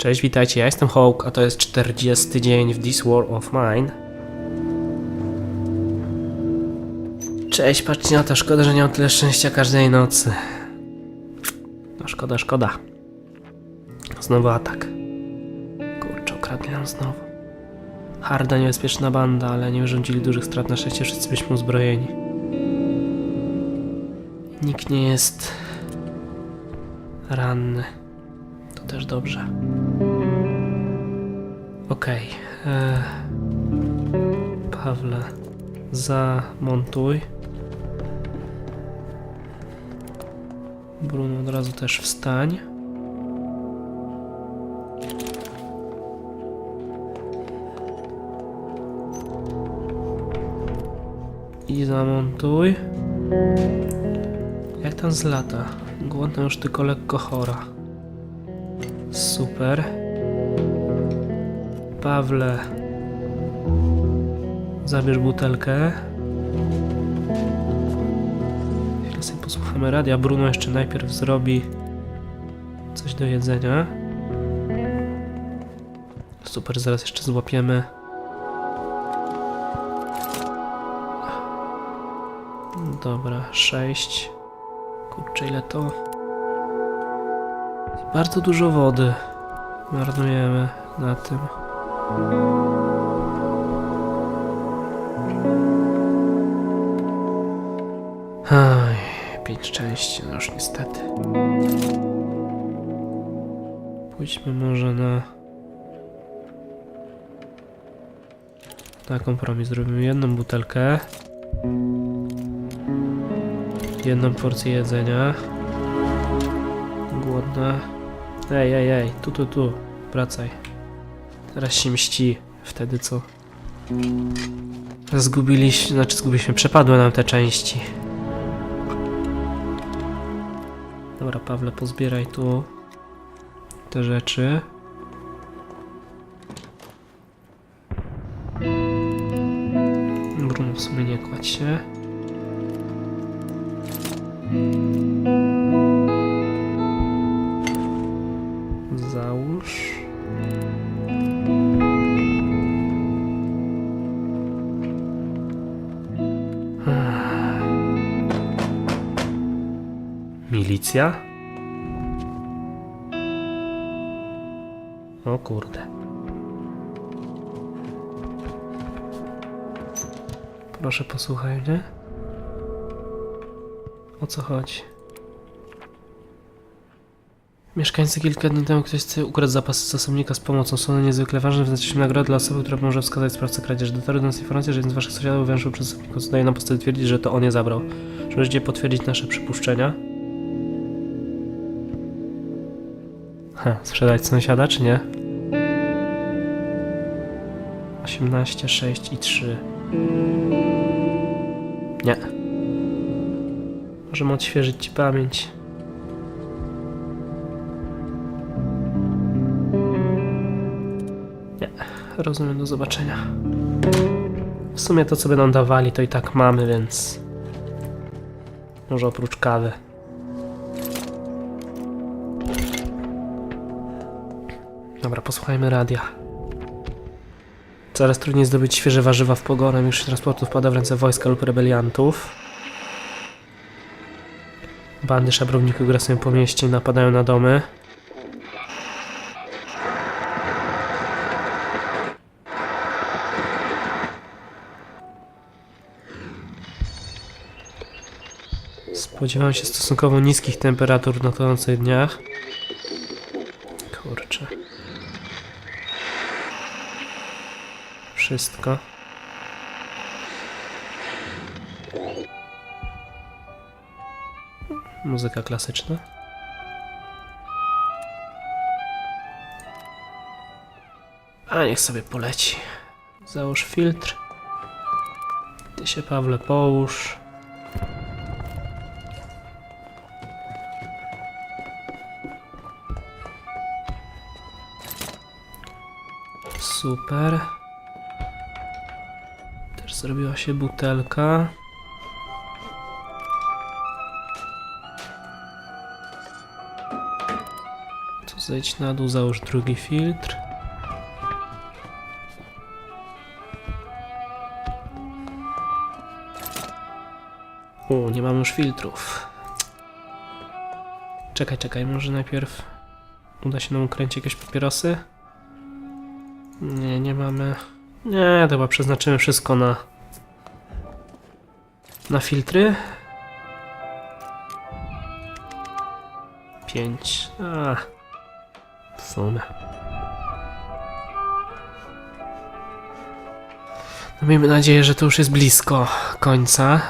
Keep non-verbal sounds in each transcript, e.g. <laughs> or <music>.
Cześć, witajcie, ja jestem Hawk, a to jest 40 dzień w This War of Mine. Cześć, patrzcie na to, szkoda, że nie mam tyle szczęścia każdej nocy. No szkoda, szkoda. Znowu atak. Kurczę, okradli nam znowu. Harda, niebezpieczna banda, ale nie wyrządzili dużych strat na szczęście, wszyscy byliśmy uzbrojeni. Nikt nie jest ranny. To też dobrze. Okej. e, Pawle, zamontuj. Bruno, od razu też wstań. I zamontuj. Jak tam z lata? Głodna już tylko lekko chora. Super. Pawle, zabierz butelkę. Chwilę sobie posłuchamy radia. Bruno jeszcze najpierw zrobi coś do jedzenia. Super, zaraz jeszcze złapiemy. Dobra, sześć. Kurczę, ile to? Bardzo dużo wody marnujemy na tym. Aj, pięć szczęścia, no już niestety. Pójdźmy może na... Na kompromis. Zrobimy jedną butelkę. Jedną porcję jedzenia. Głodna. Ej, ej, ej, tu, tu, tu. Wracaj. Teraz się mści. Wtedy co? Zgubiliśmy, znaczy zgubiliśmy, przepadły nam te części. Dobra, Pawle, pozbieraj tu te rzeczy. Bruno w sumie nie kładź się. Milicja? O kurde. Proszę posłuchaj mnie. O co chodzi? Mieszkańcy kilka dni temu ktoś ukradł zapasy zasobnika z pomocą. Są niezwykle ważne, wyznaczyliśmy nagrodę dla osoby, która może wskazać sprawcę kradzieży. Dotarły do nas informacje, że jeden z waszych sąsiadów wężył przez zasobniku, co daje nam podstawę twierdzić, że to on je zabrał. Czy możecie potwierdzić nasze przypuszczenia? Ha, sprzedać sąsiada, czy nie? 18, 6 i 3. Nie. Możemy odświeżyć ci pamięć. Nie, rozumiem, do zobaczenia. W sumie to, co nam dawali, to i tak mamy, więc... Może oprócz kawy. Posłuchajmy radia. Coraz trudniej zdobyć świeże warzywa w pogorem, już transportu wpada w ręce wojska lub rebeliantów. Bandy szabrowników grasują po mieście i napadają na domy. Spodziewałem się stosunkowo niskich temperatur w nadchodzących dniach. Kurczę. Wszystko. Muzyka klasyczna. A niech sobie poleci. Załóż filtr. Ty się, Pawle, połóż. Super. Zrobiła się butelka. Co Zejdź na dół, załóż drugi filtr. U, nie mam już filtrów. Czekaj, czekaj, może najpierw uda się nam ukręcić jakieś papierosy? Nie, nie mamy. Nie, chyba przeznaczymy wszystko na na filtry. 5. A. Sumie. No miejmy nadzieję, że to już jest blisko końca.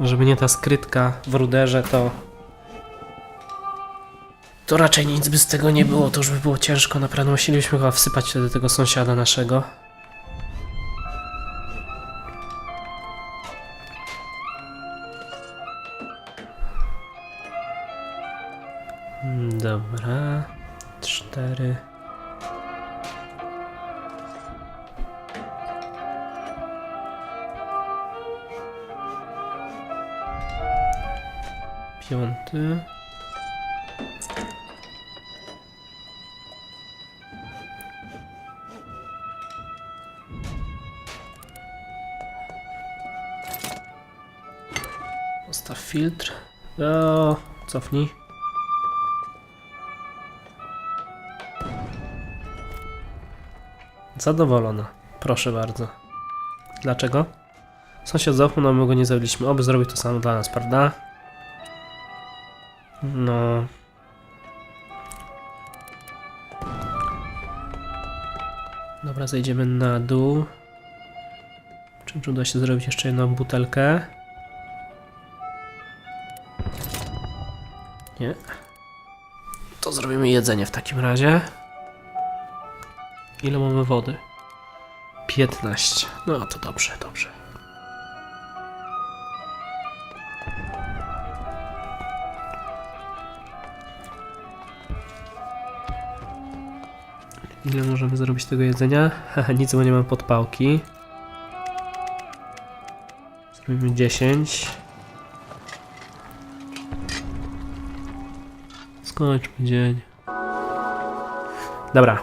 Żeby nie ta skrytka w ruderze, to. To raczej nic by z tego nie było, to już by było ciężko. Naprawdę musielibyśmy chyba wsypać wtedy tego sąsiada naszego. Cofnij. Zadowolona. Proszę bardzo. Dlaczego? Sąsiad zapomniał, no my go nie zabiliśmy. Oby zrobił to samo dla nas, prawda? No. Dobra, zejdziemy na dół. Czy uda się zrobić jeszcze jedną butelkę? Zrobimy jedzenie w takim razie. Ile mamy wody? 15. No to dobrze, dobrze. Ile możemy zrobić tego jedzenia? Haha, nic, bo nie mam podpałki. Zrobimy 10. Skończmy dzień. Dobra,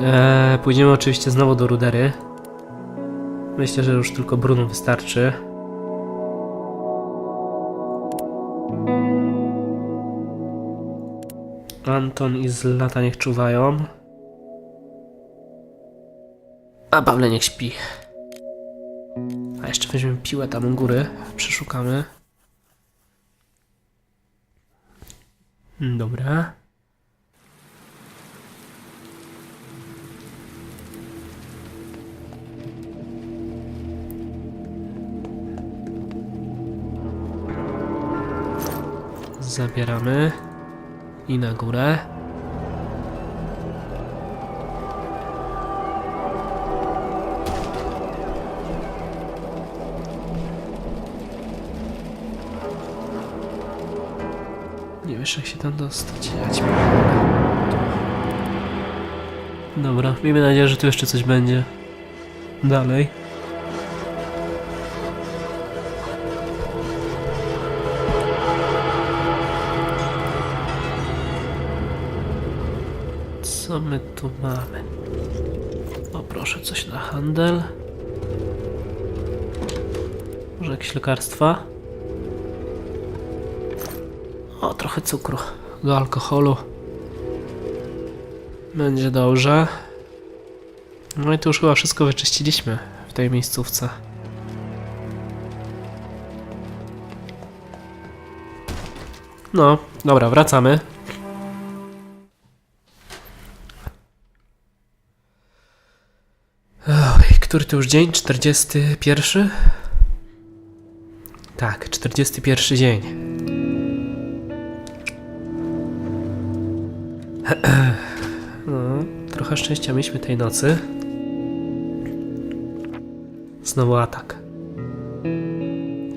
Eee, pójdziemy oczywiście znowu do rudery. Myślę, że już tylko Bruno wystarczy. Anton i Zlata niech czuwają. A Pawle niech śpi. A jeszcze weźmiemy piłę tam u góry. Przeszukamy. Dobra. Zabieramy. I na górę. Wiesz jak się tam dostać. Ja ci. Dobra, miejmy nadzieję, że tu jeszcze coś będzie. Dalej. Co my tu mamy? O, coś na handel. Może jakieś lekarstwa? O, trochę cukru do alkoholu. Będzie dobrze. No i tu już chyba wszystko wyczyściliśmy w tej miejscówce. No, dobra, wracamy. Który to już dzień? 41? Tak, 41 dzień. No, <clears throat> trochę szczęścia mieliśmy tej nocy. Znowu atak.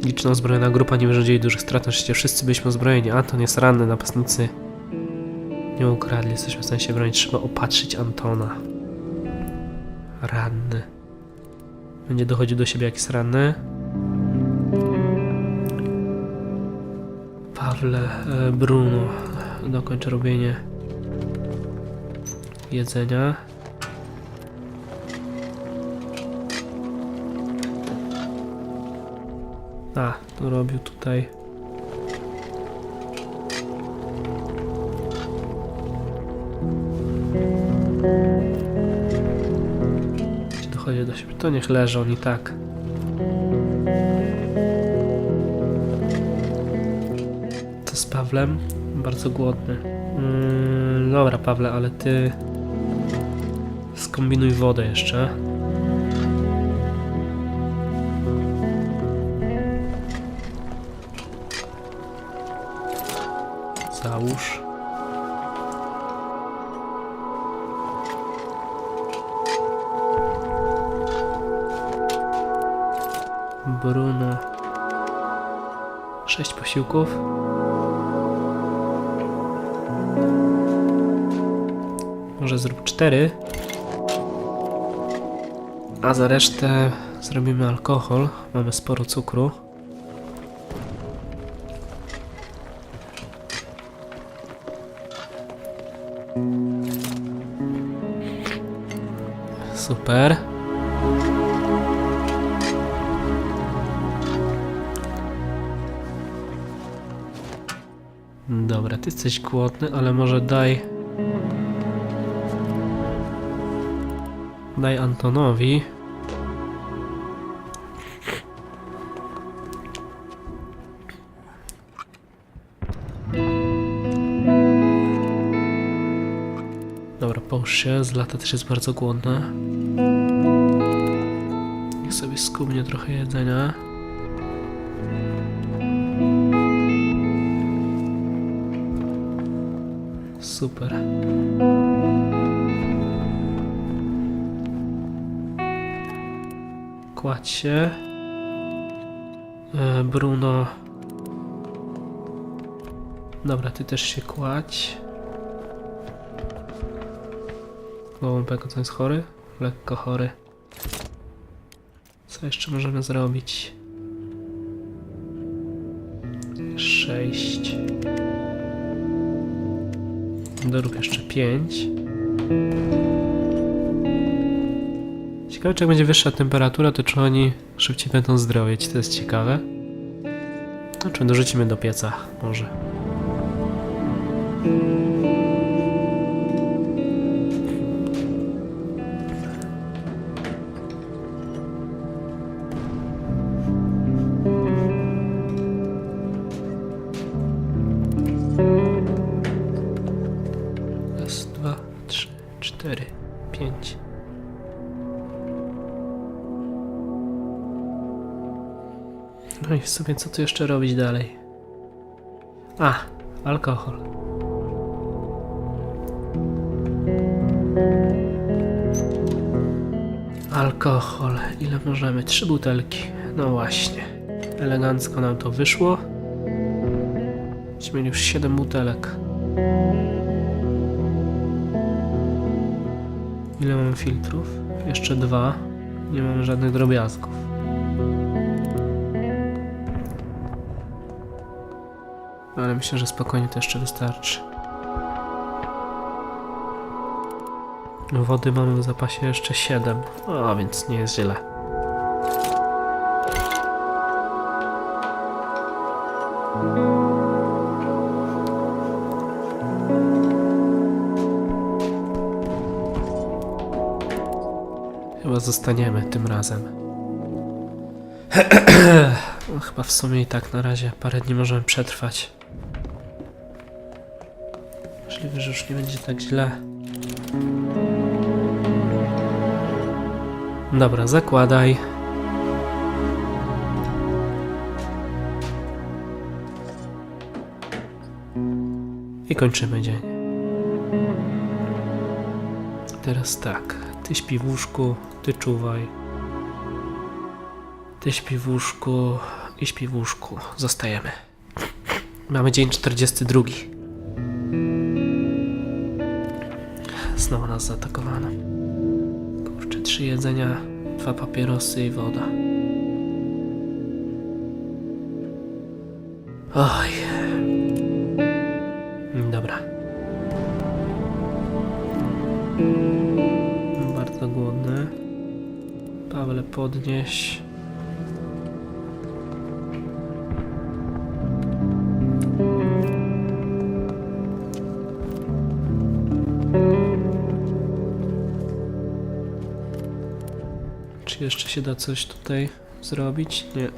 Liczna uzbrojona grupa nie wyrządzili dużych strat na szczycie. Wszyscy byliśmy uzbrojeni. Anton jest ranny, napastnicy nie ukradli. Jesteśmy w stanie się bronić. Trzeba opatrzyć Antona. Ranny. Będzie dochodził do siebie jak jest ranny. Pawle, e, Bruno. dokończę robienie jedzenia. A, to robił tutaj. Dochodzi do siebie? To niech leżą i tak. Co z Pawlem? Bardzo głodny. Mm, dobra, Pawle, ale ty skombinuj wodę jeszcze. Załóż. Bruno. Sześć posiłków. Może zrób cztery. A za resztę zrobimy alkohol. Mamy sporo cukru. Super. Dobra, ty jesteś głodny, ale może daj. Daj Antonowi. Połóż się, Zlata też jest bardzo głodna. Niech sobie skubnie trochę jedzenia. Super. Kładź się. E, Bruno. Dobra, ty też się kładź. Gołąbek, co jest chory? Lekko chory. Co jeszcze możemy zrobić? Sześć. Dorób jeszcze pięć. Ciekawe, czy jak będzie wyższa temperatura, to czy oni szybciej będą zdrowieć. To jest ciekawe. No, czy dorzucimy do pieca, może. No i w sumie co tu jeszcze robić dalej? A, alkohol. Alkohol. Ile możemy? Trzy butelki. No właśnie. Elegancko nam to wyszło. Będziemy już siedem butelek. Ile mamy filtrów? Jeszcze dwa. Nie mamy żadnych drobiazgów. Ale myślę, że spokojnie to jeszcze wystarczy. Wody mamy w zapasie jeszcze 7. O, więc nie jest źle. Chyba zostaniemy tym razem. <clears throat> Chyba w sumie i tak na razie parę dni możemy przetrwać. Że już nie będzie tak źle. Dobra, zakładaj. I kończymy dzień. Teraz tak. Ty śpi w łóżku, ty czuwaj. Ty śpi w łóżku i śpi w łóżku. Zostajemy. Mamy dzień 42. Znowu nas zaatakowano. Kurczę, trzy jedzenia, dwa papierosy i woda. Oj. Dobra. Bardzo głodny. Pawle, podnieś. Jeszcze się da coś tutaj zrobić? Nie.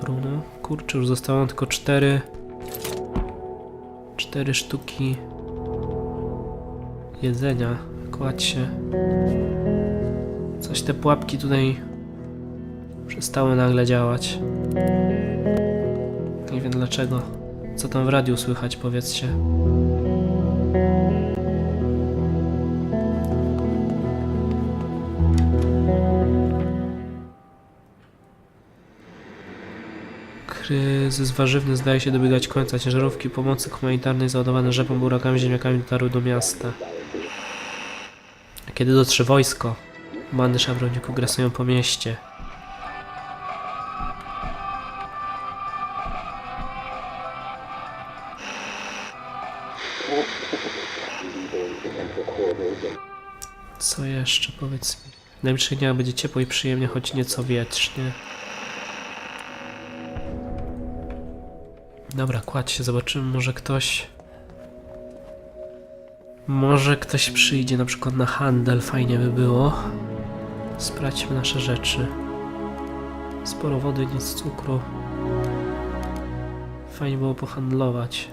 Bruno. Kurczę, już zostało tylko cztery. Cztery sztuki jedzenia. Kładź się. Coś te pułapki tutaj przestały nagle działać. Nie wiem dlaczego. Co tam w radiu słychać, powiedzcie. Kryzys warzywny zdaje się dobiegać końca. Ciężarówki pomocy humanitarnej załadowane rzepą, burakami, ziemniakami dotarły do miasta. Kiedy dotrze wojsko, bandy szafrowników grasują po mieście. Co jeszcze, powiedz mi? W najbliższych dniach będzie ciepło i przyjemnie, choć nieco wietrznie. Dobra, kładź się, zobaczymy, może ktoś... Może ktoś przyjdzie na przykład na handel, fajnie by było. Sprawdźmy nasze rzeczy. Sporo wody, nic cukru. Fajnie było pohandlować.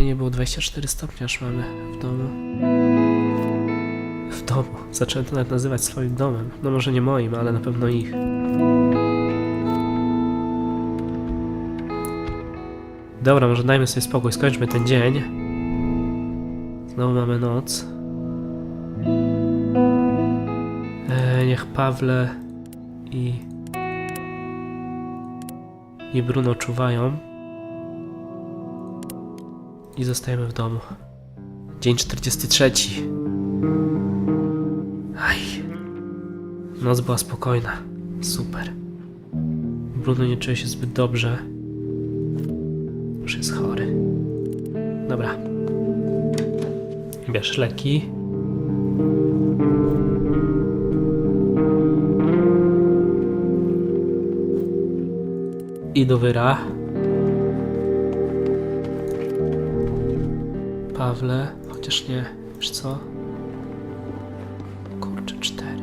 Fajnie było 24 stopnie aż mamy w domu. W domu. Zacząłem to nawet nazywać swoim domem. No może nie moim, ale na pewno ich. Dobra, może dajmy sobie spokój, skończmy ten dzień. Znowu mamy noc. E, niech Pawle i... i Bruno czuwają i zostajemy w domu. Dzień 43. Aj. Noc była spokojna. Super. Bruno nie czuje się zbyt dobrze. Już jest chory. Dobra. Bierz leki. I do wyra. Pawle, chociaż nie, wiesz co? Kurczę, cztery.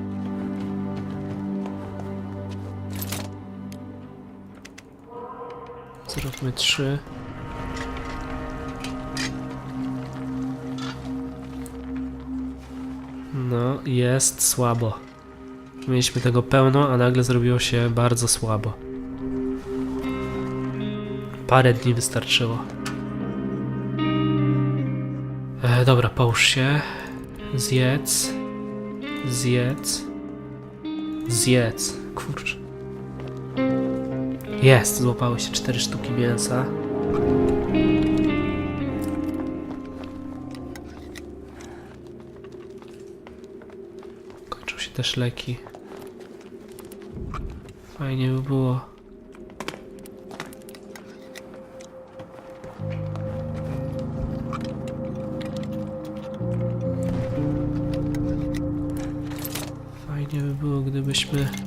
Zróbmy trzy. No, jest słabo. Mieliśmy tego pełno, a nagle zrobiło się bardzo słabo. Parę dni wystarczyło. Dobra, połóż się. Zjedz. Zjedz. Zjedz. Kurczę. Jest, złapały się cztery sztuki mięsa. Kończą się też leki. Fajnie by było. Było, gdybyśmy. Jest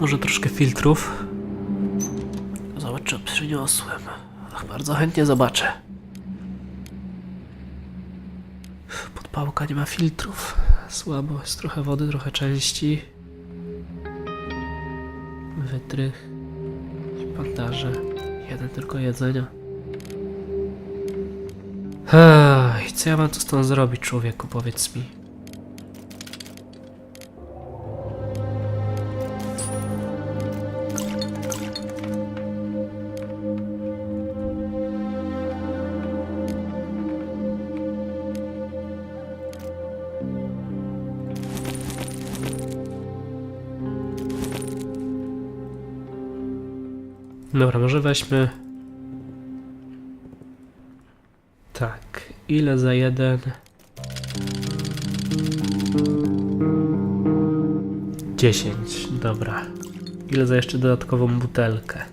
Może troszkę filtrów. Zobacz, czy przyniosłem. Ach, bardzo chętnie zobaczę. Podpałka nie ma filtrów. Słabo, jest trochę wody, trochę części. Wytrych, bandaże Jeden tylko jedzenia. Ej, co ja mam tu stąd zrobić, człowieku, powiedz mi. Dobra, może weźmy. Tak, ile za jeden? Dziesięć, dobra. Ile za jeszcze dodatkową butelkę?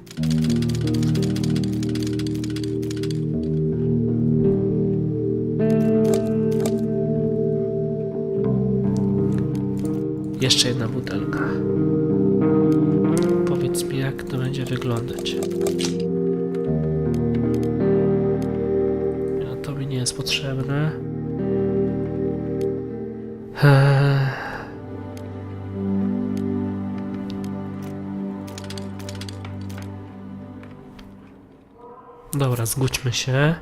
Się.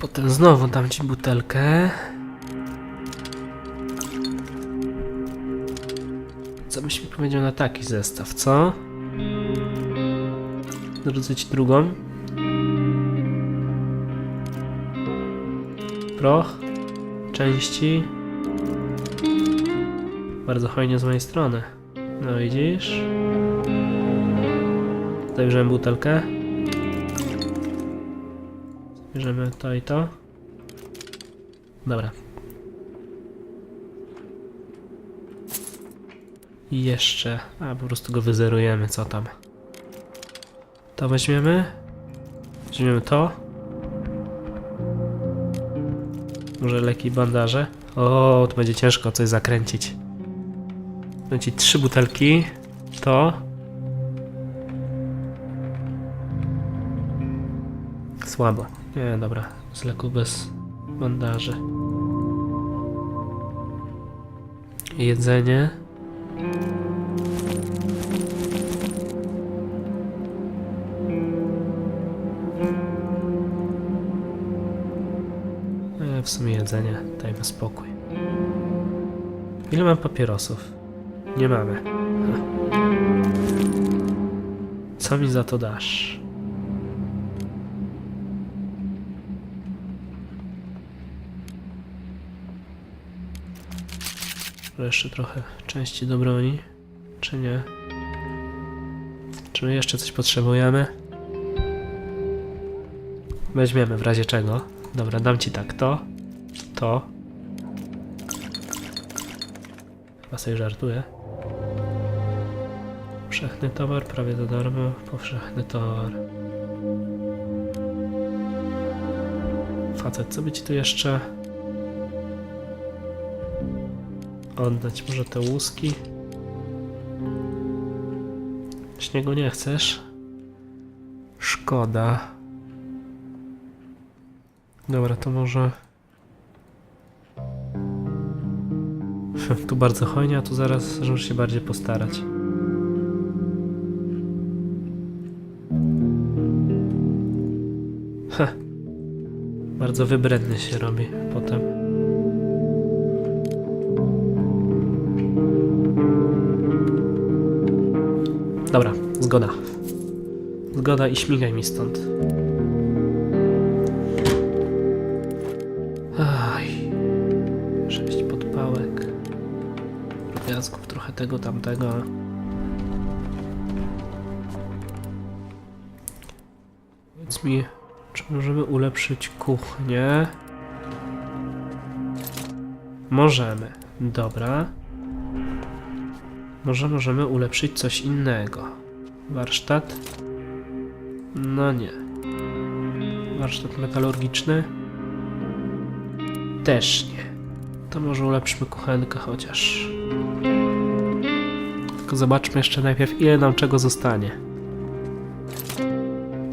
Potem znowu dam ci butelkę. Co byś mi powiedział na taki zestaw, co? Dorzucę ci drugą. Proch. Części. Bardzo hojnie z mojej strony. No widzisz? Zajrzymy butelkę. Bierzemy to i to. Dobra. I jeszcze. A po prostu go wyzerujemy, co tam. To weźmiemy. Weźmiemy to. Może leki bandaże. O, to będzie ciężko coś zakręcić. Będzie trzy butelki. To. Słabo. Nie, dobra. Z leku bez bandaży. Jedzenie. E, w sumie jedzenie, dajmy spokój. Ile mam papierosów? Nie mamy. Hm. Co mi za to dasz? Może Jeszcze trochę części do broni, czy nie? Czy my jeszcze coś potrzebujemy? Weźmiemy w razie czego. Dobra, dam ci tak to, to. Chyba sobie żartuję. Powszechny towar, prawie za darmo. Powszechny towar. Facet, co by ci tu jeszcze oddać? Może te łuski? Śniegu nie chcesz? Szkoda. Dobra, to może... <laughs> Tu bardzo hojnie, a tu zaraz możesz się bardziej postarać. Heh. <laughs> Bardzo wybredny się robi potem. Dobra, zgoda. Zgoda i śmigaj mi stąd. Aj. Sześć podpałek. Drobiazgów, trochę tego, tamtego. Powiedz mi, czy możemy ulepszyć kuchnię? Możemy. Dobra. Może możemy ulepszyć coś innego. Warsztat? No nie. Warsztat metalurgiczny? Też nie. To może ulepszmy kuchenkę chociaż. Tylko zobaczmy jeszcze najpierw ile nam czego zostanie.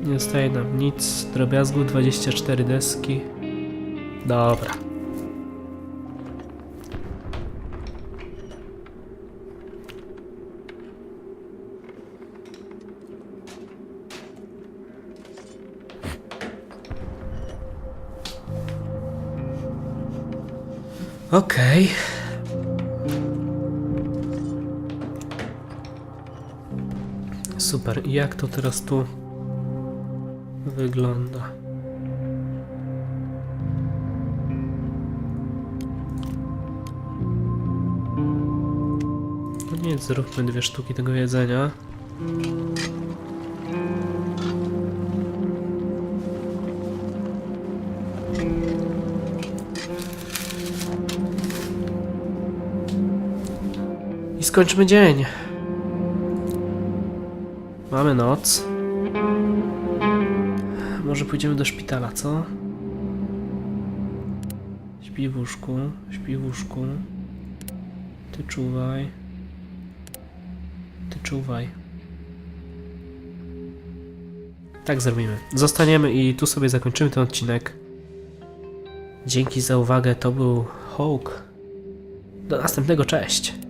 Nie zostaje nam nic. Drobiazgu 24 deski. Dobra. Okej. Super. Jak to teraz tu wygląda? No nic, zróbmy dwie sztuki tego jedzenia. Skończmy dzień. Mamy noc. Może pójdziemy do szpitala, co? Śpi w łóżku, śpi w łóżku. Ty czuwaj. Ty czuwaj. Tak zrobimy. Zostaniemy i tu sobie zakończymy ten odcinek. Dzięki za uwagę, to był Hawk. Do następnego, cześć!